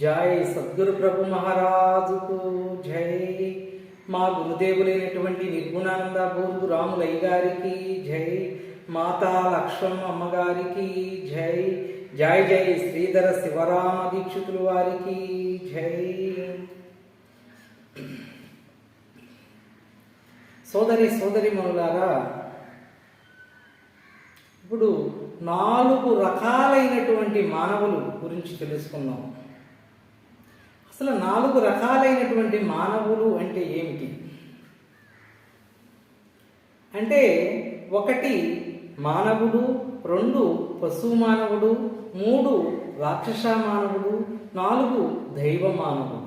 జై సద్గురు ప్రభు మహారాజుకు జై. మా గురుదేవులైనటువంటి నిర్గుణానంద బోధు రాములయ్య గారికి జై. మాతా లక్ష్మమ్మ అమ్మగారికి జై. జై జై శ్రీధర శివరామ దీక్షితులు వారికి జై. సోదరి సోదరి మనులారా ఇప్పుడు నాలుగు రకాలైనటువంటి మానవులు గురించి తెలుసుకున్నాం అసలు నాలుగు రకాలైనటువంటి మానవులు అంటే ఏమిటి? అంటే ఒకటి మానవుడు రెండు పశు మానవుడు మూడు రాక్షస మానవుడు నాలుగు దైవ మానవుడు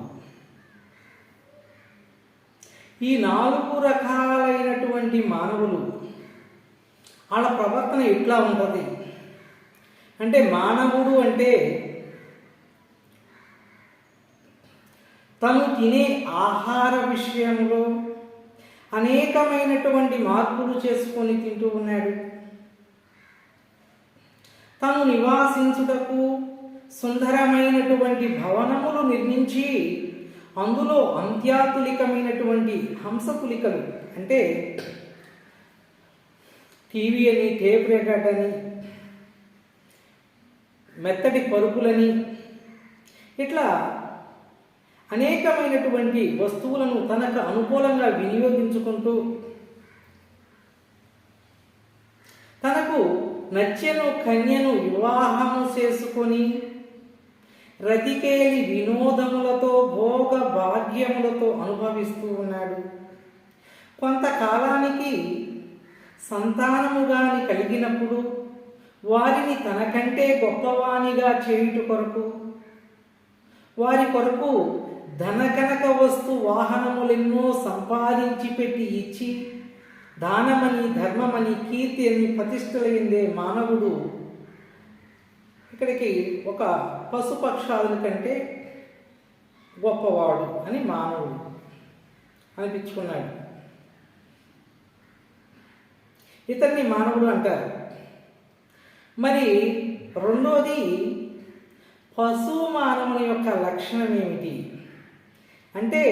ఈ నాలుగు రకాలైనటువంటి మానవులు వాళ్ళ ప్రవర్తన ఎట్లా ఉంటుంది? అంటే మానవుడు అంటే తను తినే ఆహార విషయంలో అనేకమైనటువంటి మార్పులు చేసుకొని తింటూ ఉన్నాడు. తను నివాసించుటకు సుందరమైనటువంటి భవనములు నిర్మించి అందులో అంత్యాతులికమైనటువంటి హంసతులికలు అంటే టీవీ అని టేప్ రికార్డ్ అని మెత్తటి పరుపులని ఇట్లా అనేకమైనటువంటి వస్తువులను తనకు అనుకూలంగా వినియోగించుకుంటూ తనకు నచ్చెను కన్యను వివాహము చేసుకొని రతికేలి వినోదములతో భోగ భాగ్యములతో అనుభవిస్తూ ఉన్నాడు. కొంతకాలానికి సంతానము గాని కలిగినప్పుడు వారిని తనకంటే గొప్పవానిగా చేయుట కొరకు వారి కొరకు ధనకనక వస్తు వాహనములెన్నో సంపాదించి పెట్టి ఇచ్చి దానమని ధర్మమని కీర్తి అని ప్రతిష్టలైందే మానవుడు. ఇక్కడికి ఒక పశుపక్షాదుల కంటే గొప్పవాడు అని మానవుడు అనిపించుకున్నాడు. ఇతన్ని మానవుడు అంటారు. మరి రెండోది పశువు మానవుని యొక్క లక్షణం ఏమిటి అంటే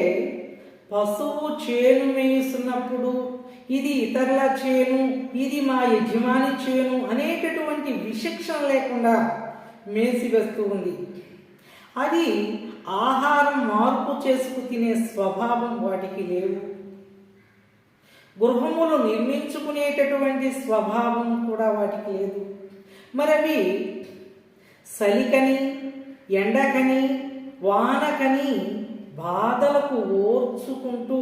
పశువు చేను మేయిస్తున్నప్పుడు ఇది ఇతరుల చేను ఇది మా యజమాని చేను అనేటటువంటి విశిక్షణ లేకుండా మేసి వేస్తూ ఉంది. అది ఆహారం మార్పు చేసుకు తినే స్వభావం వాటికి లేవు. గృహములు నిర్మించుకునేటటువంటి స్వభావం కూడా వాటికి లేదు. మరి అవి సలికని ఎండకని వానకని బాధలకు ఓర్చుకుంటూ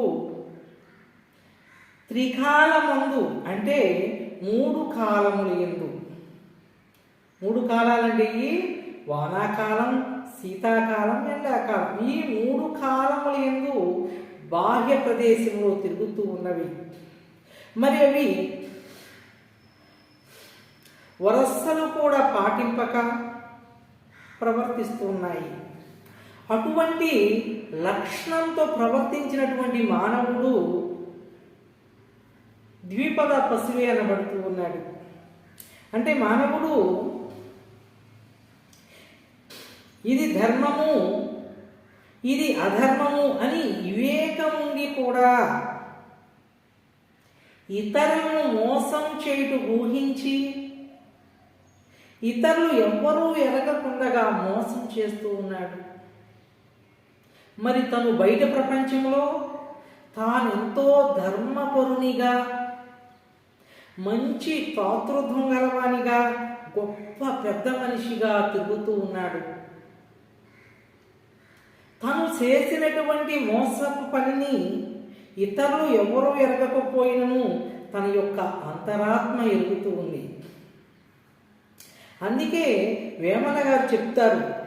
త్రికాలమందు అంటే మూడు కాలములు ఎందు. మూడు కాలాలండి వానాకాలం శీతాకాలం ఎండాకాలం. ఈ మూడు కాలములు ఎందు బాహ్య ప్రదేశంలో తిరుగుతూ ఉన్నవి. మరి అవి వరసలు కూడా పాటింపక ప్రవర్తిస్తూ ఉన్నాయి. అటువంటి లక్షణంతో ప్రవర్తించినటువంటి మానవుడు ద్విపద పసివి అనబడుతూ ఉన్నాడు. అంటే మానవుడు ఇది ధర్మము ఇది అధర్మము అని వివేకముంగి కూడా ఇతరులను మోసం చేయుట ఊహించి ఇతరులు ఎవ్వరూ ఎరగకుండగా మోసం చేస్తూ ఉన్నాడు. మరి తను బయట ప్రపంచంలో తానెంతో ధర్మపరునిగా మంచి పాతృత్వం గలవానిగా గొప్ప పెద్ద మనిషిగా తిరుగుతూ ఉన్నాడు. తను చేసినటువంటి మోసపు పనిని ఇతరులు ఎవరూ ఎరగకపోయినను తన యొక్క అంతరాత్మ ఎరుగుతూ ఉంది. అందుకే వేమన గారు చెప్తారు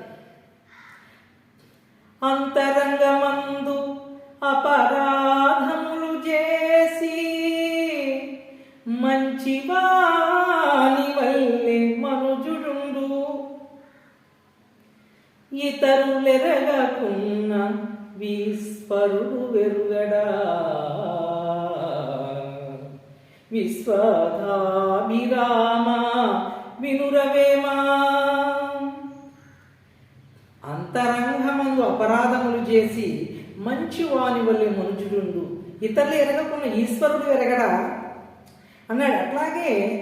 అంతరంగమందు అపరాధములు చేసి మంచివాని వల్లే మనుజుడుండు. ఇతరులెరగకున్న విస్పరుడు వెరుగడా. విశ్వధాభిరామ వినురవేమా? అంతరంగమందు అపరాధములు చేసి మంచి వాని వల్లే మనుషుడు ఇతరులు ఎరగకుండా ఈశ్వరుడు ఎరగడా? అన్నాడు. అట్లాగే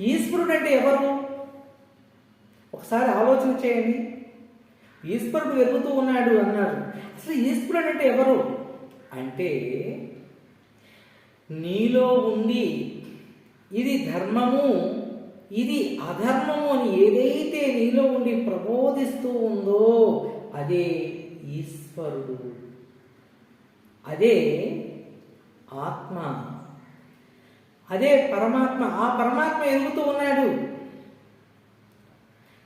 ఈశ్వరుడు అంటే ఎవరు? ఒకసారి ఆలోచన చేయండి. ఈశ్వరుడు వెలుగుతూ ఉన్నాడు అన్నాడు. అసలు ఈశ్వరుడు అంటే ఎవరు? అంటే నీలో ఉండి ఇది ధర్మము. ఇది అధర్మము అని ఏదైతే నీలో ఉండి ప్రబోధిస్తూ ఉందో అదే ఈశ్వరుడు. అదే ఆత్మ. అదే పరమాత్మ. ఆ పరమాత్మ ఎరుగుతూ ఉన్నాడు?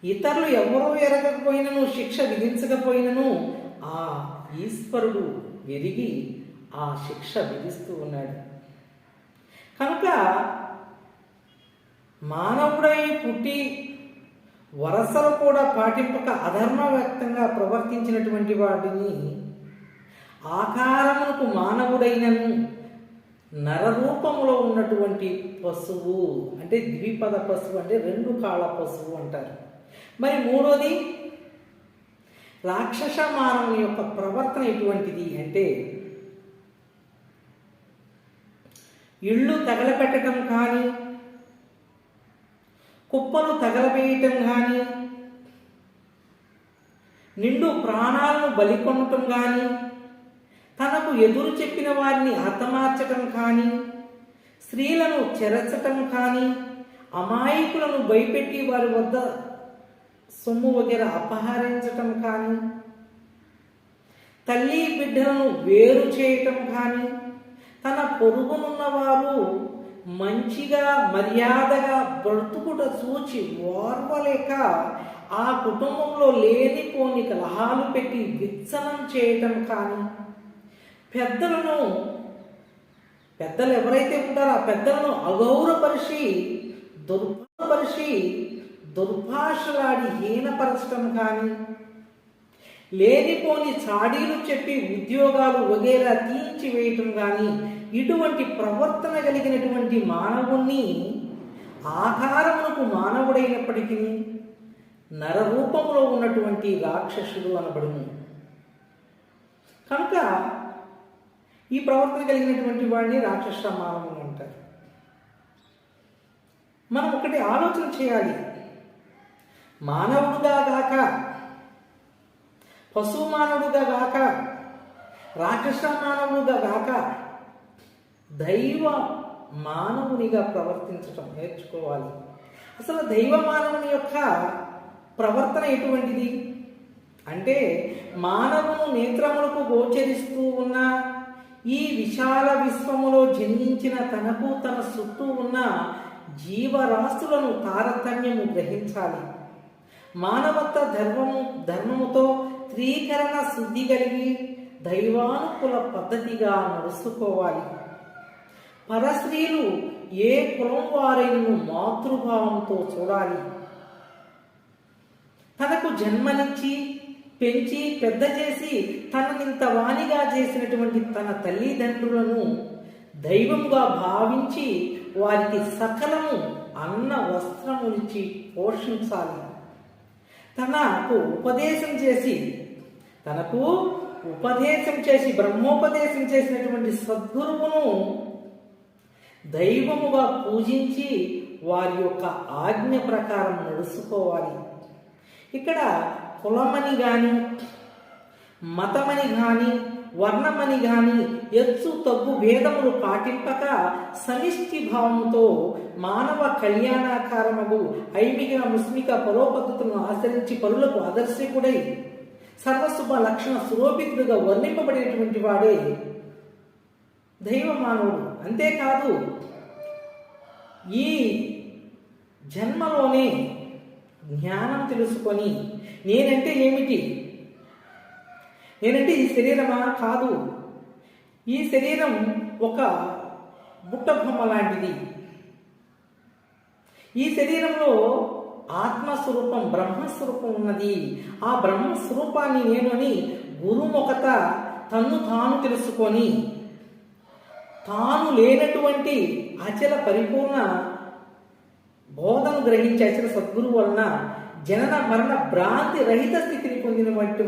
ఇతరులు ఎవరో ఎరగకపోయినను శిక్ష విధించకపోయినను ఆ ఈశ్వరుడు ఎరిగి ఆ శిక్ష విధిస్తూ ఉన్నాడు. కనుక మానవుడై పుట్టి వరసలు కూడా పాటింపక అధర్మ వ్యక్తంగా ప్రవర్తించినటువంటి వాటిని ఆకారమునకు మానవుడైనను నరరూపములో ఉన్నటువంటి పశువు అంటే ద్విపద పశువు అంటే రెండు కాళ్ళ పశువు అంటారు. మరి మూడోది రాక్షస మానవుని యొక్క ప్రవర్తన ఎటువంటిది అంటే ఇళ్ళు తగలపెట్టడం కానీ కుప్పను తగలబేయటం కానీ నిండు ప్రాణాలను బలికొనటం కానీ తనకు ఎదురు చెప్పిన వారిని హతమార్చటం కానీ స్త్రీలను చెరచటం కానీ అమాయకులను భయపెట్టి వారి వద్ద సొమ్ము వగేర అపహరించటం కానీ తల్లి బిడ్డలను వేరు చేయటం కానీ తన పొరుగునున్న వారు మంచిగా మర్యాదగా బ్రతుకుట చూచి ఓర్వలేక ఆ కుటుంబంలో లేనిపోని కలహాలు పెట్టి విచ్చనం చేయటం కానీ పెద్దలను పెద్దలు ఎవరైతే ఉంటారో ఆ పెద్దలను అగౌరవపరిచి దుర్భరపరిచి దుర్భాషలాడి హీనపరచడం కానీ లేనిపోని చాడీలు చెప్పి ఉద్యోగాలు వగేరా తీయించివేయటం కానీ ఇటువంటి ప్రవర్తన కలిగినటువంటి మానవుణ్ణి ఆధారమునకు మానవుడైనప్పటికీ నరరూపంలో ఉన్నటువంటి రాక్షసుడు అనబడును. కనుక ఈ ప్రవర్తన కలిగినటువంటి వాడిని రాక్షస మానవులు అంటారు. మనం ఒకటి ఆలోచన చేయాలి. మానవుడుగా గాక పశువు మానవుడుగా గాక రాక్షస మానవుడుగా గాక దైవ మానవునిగా ప్రవర్తించటం నేర్చుకోవాలి. అసలు దైవ మానవుని యొక్క ప్రవర్తన ఎటువంటిది? అంటే మానవును నేత్రములకు గోచరిస్తూ ఉన్న ఈ విశాల విశ్వములో జన్మించిన తనకు తన చుట్టూ ఉన్న జీవరాశులను తారతమ్యము గ్రహించాలి. మానవత్వ ధర్మము ధర్మముతో త్రీకరణ శుద్ధి కలిగి దైవానుకుల పద్ధతిగా నడుచుకోవాలి. పరస్త్రీలు ఏ కులం వారైనను మాతృభావంతో చూడాలి. తనకు జన్మనిచ్చి పెంచి పెద్ద చేసి తనకింత వాణిగా చేసినటువంటి తన తల్లిదండ్రులను దైవంగా భావించి వారికి సకలము అన్న వస్త్రమునిచ్చి పోషించాలి. తనకు ఉపదేశం చేసి తనకు ఉపదేశం చేసి బ్రహ్మోపదేశం చేసినటువంటి సద్గురువును దైవముగా పూజించి వారి యొక్క ఆజ్ఞ ప్రకారం నడుచుకోవాలి. ఇక్కడ కులమని కానీ మతమని కానీ వర్ణమని కానీ ఎత్తు తగ్గు భేదములు పాటింపక సమిష్టి భావముతో మానవ కళ్యాణాకారముగు ఐమిక ముస్మిక పరోపద్ధతులను ఆచరించి పరులకు ఆదర్శకుడై సర్వశుభ లక్షణ సురోభితుడుగా వర్ణింపబడేటువంటి వాడే దైవ మానవుడు అంతేకాదు ఈ జన్మలోనే జ్ఞానం తెలుసుకొని నేనంటే ఏమిటి? నేనంటే ఈ శరీరమా కాదు. ఈ శరీరం ఒక బుట్టబొమ్మ లాంటిది. ఈ శరీరంలో ఆత్మస్వరూపం బ్రహ్మస్వరూపం ఉన్నది. ఆ బ్రహ్మస్వరూపాన్ని నేను అని గురుముఖత తన్ను తాను తెలుసుకొని తాను లేనటువంటి అచల పరిపూర్ణ బోధను గ్రహించి అచల సద్గురు వలన జనన మరణ భ్రాంతి రహిత స్థితిని పొందినటువంటి